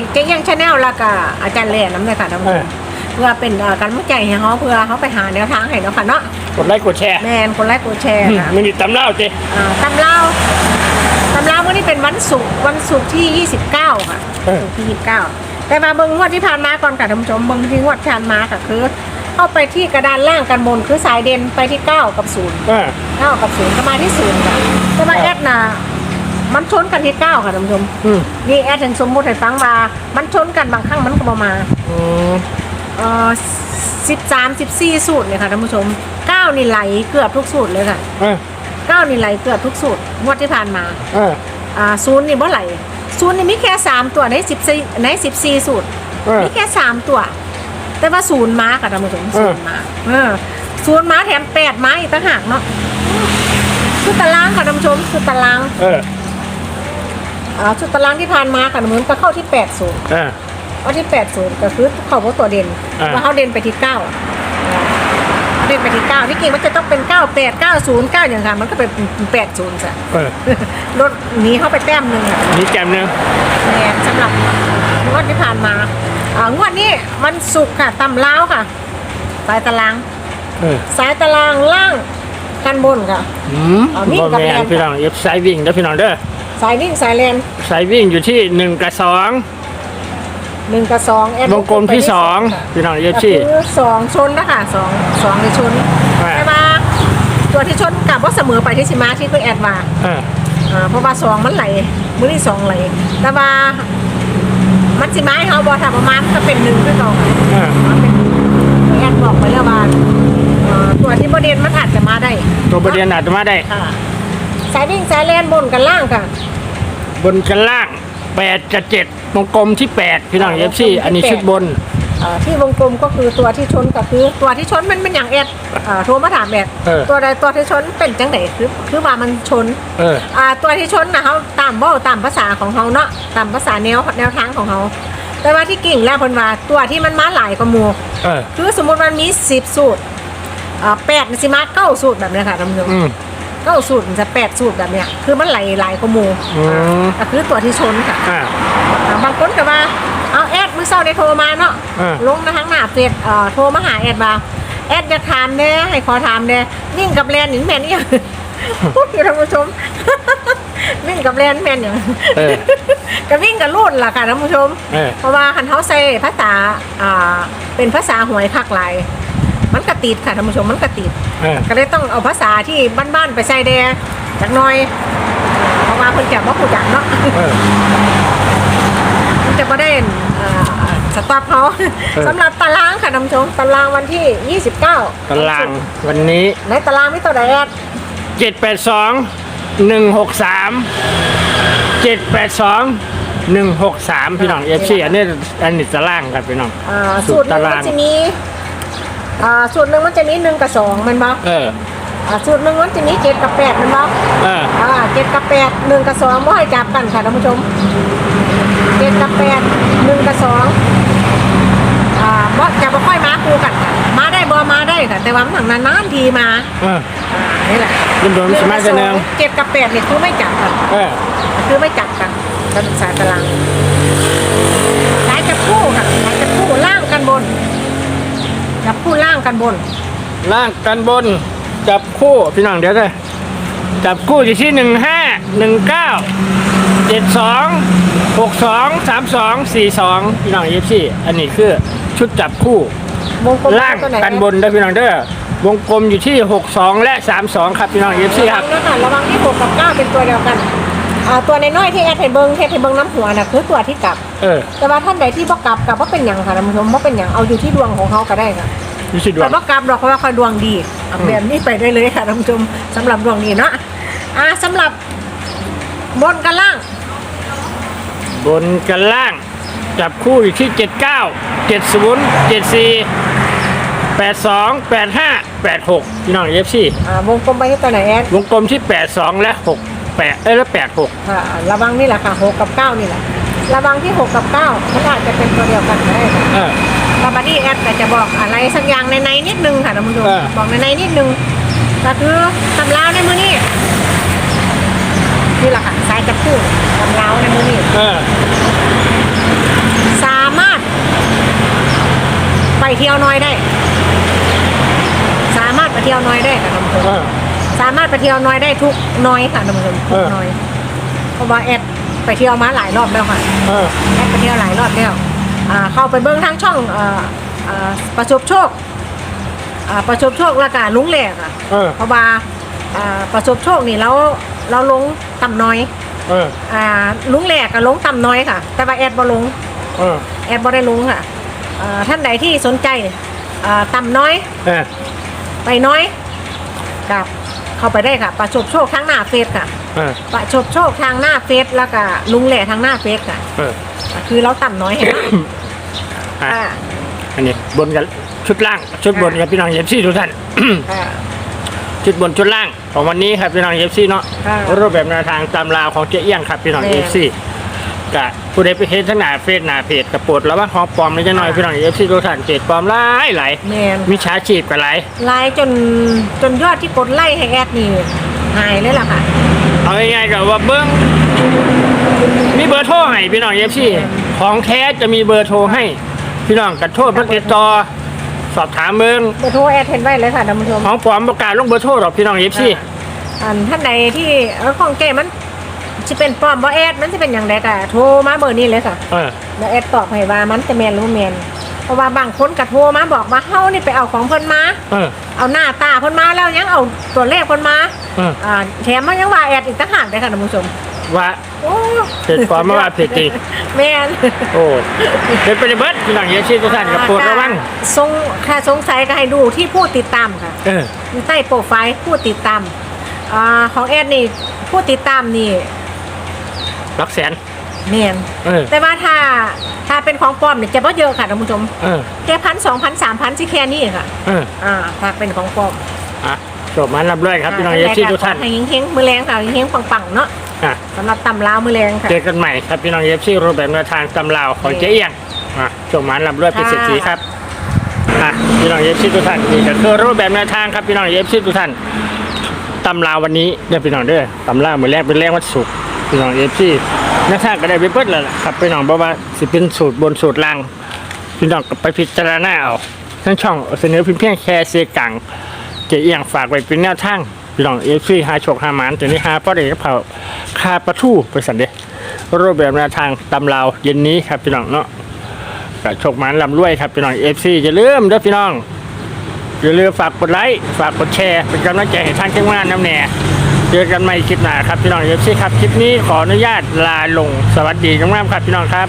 งเจ๊ยังชาแนลแล้วก็อาจารย์เล่น้ำเลยค่ะท่านผู้ชมเพื่อเป็นเอ่อการมั่นใจให้เขาเพื่อเขาไปหาแนวทางให้เนาะค่ะเนาะกดไลค์กดแชร์แมนคนไลค์กดแชร์ค่ะ มันนี่ตำเล่าเจ้อ่าตำเล่าตำเล่าวันนี้เป็นวันศุกร์วันศุกร์ที่ 29 ค่ะเออศุกร์ที่ 29 แต่มาเบิ้งงวดที่ผ่านมาก่อนค่ะท่านผู้ชมเบิ้งที่งวดที่ผ่านมาค่ะคือเข้าไปที่กระดานล่างกันบนคือสายเด่นไปที่ 9 กับ0เออเก้ากับศูนย์ก็มาที่ศูนย์ค่ะแต่ว่าแอดน่ะ มันชนกันที่เก้าค่ะท่านผู้ชมอืมนี่แอดถึงสมมุติให้ฟังว่า มันชนกันบางครั้งมันก็มามา อืมเอ่อสิบสามสิบสี่สูตรเลยค่ะท่านผู้ชมเก้านี่ไหลเกือบทุกสูตรเลยค่ะเออเก้านี่ไหลเกือบทุกสูตรงวดที่ผ่านมาเอออ่าศูนย์นี่บ่ไหลศูนย์นี่มีแค่สามตัวในสิบสี่ในสิบสี่สูตร เออ มีแค่สามตัว แต่ว่าศูนย์ม้าค่ะท่านผู้ชมเออศูนย์ม้าเออศูนย์ม้าแถมแปดม้าอีกต่างหากเนาะชุดตารางค่ะท่านผู้ชมชุดตาราง เออ อ่าชุดตารางที่ผ่านมาค่ะเหมือนก็เข้าที่แปดศูนย์เออว่าที่แปดศูนย์ก็คือเขาว่าตัวเด่นอ่า ว่าเขาเด่นไปที่เก้าเด่นไปที่เก้าที่จริงมันจะต้องเป็นเก้าแปดเก้าศูนย์เก้าอย่างค่ะมันก็เป็นแปดศูนย์จ้ะเออรถหนีเข้าไปแต้มหนึ่งค่ะ นี่แกมหนึงแนสำหรับงวดที่ผ่านมาอ่างวดนี้วันศุกร์ค่ะตำล้าวค่ะ สายตาราง เออสายตารางล่างกันบนค่ะ อืมเอาวิ่งบ่กับแม่แม่นนพี่น้องเอฟสายวิ่งเด้อพี่น้องเด้อ สายวิ่งสายแลนสายวิ่งอยู่ที่หนึ่งกับสองหนึ่งกับสองแอดวงกลมที่สองค่ะพี่น้องเอฟก็ซีคือสองชนนะคะสองสองในชนอ่าแต่ว่าตัวที่ชนกับว่าเสมอไปที่สิมาที่คือแอดว่าเอออ่าเพราะว่าสองมันไหลมือที่สองไหลแต่ว่ามันสิมาให้เขาบอถ้าประมาณก็เป็นหนึ่งคือเก่าค่ะเออมันเป็นแอดบอกไปแล้วว่าเอ่อตัวที่ประเด็นมันอาจจะมาได้ ตัวประเด็นอาจจะมาได้ค่ะสายวิ่งสายแลนบนกันล่างค่ะ บนกันล่างแปดกับเจ็ดวงกลมที่แปดพี่น้องเอฟซีอันนี้ชุดบน เอ่อที่วงกลมก็คือตัวที่ชนก็คือตัวที่ชนมันเป็นอย่างแอดเอ่อโทรมาถามแอดเออ ตัวใดตัวที่ชนเป็นจังไหนคือคือว่ามันชนเออ อ่าตัวที่ชนนะเขาตามเว่าตามภาษาของเขาเนาะตามภาษาแนวแนวทางของเขาแต่ว่าที่กิ่งแล้วเพนว่าตัวที่มันมาหลายกว่าหมูเออ คือสมมติมันมีสิบสูตรอ่าแปดสิมาเก้าสูตรแบบเนี้ยค่ะท่านผู้ชม อืม เก้าสูตรมันจะแปดสูตรแบบเนี้ยคือมันหลายหลายกว่าหมูอืม ก็คือตัวที่ชนค่ะอ่า อ่าบางคนก็ว่าเอาแอดมือเศร้าได้โทรมาเนาะเออลงนะทั้งหน้าเฟซเอ่อโทรมาหาแอดว่าแอดจะถามแน่ให้ขอถามแน่วิ่งกับแลนนี่แม่นอี่พูดอยู่ท่านผู้ชม วิ่งกับแลนแม่นอย่างเออ ก็วิ่งกับรุ่นล่ะค่ะท่านผู้ชม เออ เพราะว่าคันเขาใส่ภาษาอ่าเป็นภาษาหวยคักหลาย มันกระติดค่ะท่านผู้ชมมันกระติด เออ ก็เลยต้องเอาภาษาที่บ้านๆไปใส่แดจักหน่อยเพราะว่าเพิ่นจะบ่ผู้จักเนาะ เออ มันจะบ่ได้เอ่อสต็อปเขาอ สำหรับตารางค่ะท่านผู้ชมตารางวันที่ 29ตารางวันนี้ ในตารางมีตัวใดแอดเจ็ดแปดสองหนึ่งหกสามเจ็ดแปดสองหนึ่งหกสามพี่น้องเอฟซีอันนี้อันนี้ตารางครับพี่น้องอ่าสูสูตตรรหนึ่งตาราง มันจะมี อ่าสูตรหนึ่งมันจะมีหนึ่งกับสองแมันบ่เออ อ่าสูตรหนึ่งมันจะมีเจ็ดกับแปดแมันบ่เอออ่าเจ็ดกับแปดหนึ่งกับสองบ่ให้จับกันค่ะท่านผู้ชมเจ็ดกับแปดหนึ่งกับสองอ่าบ่จะบ่ค่อยมาคู่กันค่ะมาได้บ่มาได้ค่ะแต่ว่ามันทางนานๆทีมาเอออ่านี่แหละโดนๆมันสิมาจะเนืองเจ็ดกับแปดเนี่ยคือไม่จับกัน เออ คือไม่จับกันการศึกษาตารางสายจับคู่ค่ะสายจับคู่ล่างกันบนจับคู่ล่าง กันบน ล่างกันบน จับคู่พี่น้องเดี๋ยวเลยจับคู่อยู่ที่หนึ่งห้าหนึ่งเก้าเจ็ดสองหกสองสามสองสี่สองพี่น้องเอฟซีอันนี้คือชุดจับคู่ วงกลมล่างตัวไหนกันบนได้อพี่น้องเด้อวงกลมอยู่ที่62และ32ครับพี่น้องเอฟซีคระรัวับงนะคะระวังที่หกกับเก้าเป็นตัวเดียวกันอ่าตัวในน้อยๆที่แอดให้เบิ้งเทให้เบิ้งน้ำหัวน่ะคือตัวที่กลับ เออ แต่ว่าท่านใดที่บ่กลับกลับว่าเป็นอย่างค่ะท่านผู้ชมว่าเป็นอย่างเอาอยู่ที่ดวงของเขาก็ได้ค่ะ ดูสิดวแต่งว่ากลับหรอกเพราะว่าเขาดวงดีอะอืมแบบนี้ไปได้เลยค่ะท่านผู้ชมสำหรับดวงนี้เนาะอ่าสำหรับบนกับล่างบนกันล่าง จับคู่อยู่ที่ 79 70 74 82 85 86พี่น้องเอฟซีอ่าวงกลมไปที่ตัวไหนแอดวงกลมที่ 82 และ 6 8 เอ้ยและ 86 ค่ะระวังนี่แหละค่ะหกกับเก้านี่แหละระวังที่หกกับเก้ามันอาจจะเป็นตัวเดียวกันก็ได้ค่ะ เออ แล้วบดนี้แอดแต่จะบอกอะไรสักอย่างในในนิดนึงค่ะท่านผู้ชมบอกในในนิดนึงก็คือตำราวในมือนี่นี่แหละค่ะสายจะพูดตำราวในมือนี่สามารถ ไปเที่ยวน้อยได้ สามารถไปเที่ยวน้อยได้ค่ะท่านผู้ชมสามารถไปเที่ยวน้อยได้ทุกน้อยค่ะท่านผู้ชมทุกน้อยเพราะว่าแอดไปเที่ยวมาหลายรอบแล้วค่ะเออ แอดไปเที่ยวหลายรอบแล้ว อ่าเข้าไปเบิ้งทั้งช่องเอ่อเอ่อประสบโชคอ่าประสบโชคและกาลุงแหลกอะเออ เพราะว่าอ่าประสบโชคนี่เราเราลงต่ำน้อยเออ อ่าลุงแหลกก็ลงต่ำน้อยค่ะ แต่ว่าแอดบ่ลง เออ แอดบ่ได้ลงค่ะอ่าท่านใดที่สนใจอ่าต่ำน้อย เออ ไปน้อยกับเข้าไปได้ค่ะ ประสบโชคทางหน้าเฟซค่ะ เออ ประสบโชคทางหน้าเฟซแล้วก็ลุงแหล่ทางหน้าเฟซค่ะ เออ คือเราต่ำน้อยเห็นไหมอะอ่าอันนี้บนกันชุดล่างชุดบนครับพี่น้องเอฟซีทุกท่าน อ่า ชุดบนชุดล่างของวันนี้ครับพี่น้องเอฟซีเนาะค่ะรูปแบบแนวทางตามราวของเจ๊เอี้ยงครับพี่น้องแม่เอฟซีกะผู้ใดไปเห็นทั้งหน้าเฟซหน้าเพจกระปวดแล้วว่าของปลอมนี่จะหน่อยค่ะ พี่น้องเอฟซีทุกท่านเพจปลอมหลายหลายแมนมิจฉาชีพก็หลาย ไลน์จนจนยอดที่กดไล่ให้แอดนี่หายเลยล่ะค่ะ เอาง่ายๆกับว่าเบิ้งมีเบอร์โทรให้พี่น้องเอฟซีของแท้จะมีเบอร์โทรให้ พี่น้องกระโทษเพื่อติดต่อสอบถามเบิ้งเบอร์โทรแอดเห็นไว้เลยค่ะท่านผู้ชมของปลอมประกาศลงเบอร์โทรหรอกพี่น้องเอฟซีอันท่านใดที่เออของเกมันจะเป็นปลอมบ่แอดมันจะเป็นอย่างไรก็โทรมาเบอร์นี้เลยค่ะเออแล้วแอดตอบให้ว่ามันจะแมนหรือบ่แมน เพราะว่าบางคนก็โทรมาบอกว่าเฮานี่ไปเอาของเพิ่นมาเออ เอาหน้าตาเพิ่นมาแล้วยังเอาตัวเลขเพิ่นมาเออ อ่าแถมมันยังว่าแอดอีกต่างหากเลยค่ะท่านผู้ชมว่าโอ้เพจปลอมมาว่าเพจจริงแม่นโอ้เป็นไปได้เบิดพี่น้องเอฟซีทุกท่านกับโปรดระวังทรงค่าสงสัยก็ให้ดูที่ผู้ติดตามค่ะ เออ อยู่ใต้โปรไฟล์ผู้ติดตามอ่าของแอดนี่ผู้ติดตามนี่หลักแสน แม่นเออแต่ว่าถ้าถ้าเป็นของปลอมเนี่ยจะบ่เยอะค่ะท่านผู้ชมเออแค่พันสองพันสามพันที่แค่นี้ค่ะเอออ่าถ้าเป็นของปลอมอะจบมารับเลยครับพี่น้องเอฟซีทุกท่านให้เฮงๆมือแรงค่ะเฮงๆปังๆเนาะอะสำหรับตำลาวมือแรงค่ะเจอกันใหม่ครับพี่น้องเอฟซีรูปแบบแนวทางตำราวของเจ๊เอียงอะจบมารับเลยเป็นเศรษฐีครับอะพี่น้องเอฟซีทุกท่านนี่ก็คือรูปแบบแนวทางครับพี่น้องเอฟซีทุกท่านตำราววันนี้เดี๋ยวพี่น้องเด้อตำราวมือแรกเป็นแรกวันศุกร์พี่น้องเอฟซีแนวทางก็ได้ไปเปิดแล้วล่ะครับพี่น้องบอกว่าสิเป็นสูตรบนสูตรล่างพี่น้องก็ไปพิจารณาเอาทั้งช่องเสนอเพียงเพียงแค่เซกังเจะเอียงฝากไว้เป็นแนวทางพี่น้องเอฟซีหาโชคหาหมานตัวนี้หาป้อเด็กเผาคาปลาทูไปสันเดรูปแบบแนวทางตำราวเย็นนี้ครับพี่น้องเนาะก็โชคหมานลำรวยครับพี่น้องเอฟซีอย่าลืมเด้อพี่น้องอย่าลืมฝากกดไลค์ฝากกดแชร์เป็นกำลังใจให้ท่างทีมงานน้ำแหน่ จอกันใหม่คลิปหน้าครับพี่น้องเอฟซีครับคลิปนี้ขออนุญาตลาลงสวัสดีงแมๆครับพี่น้องครับ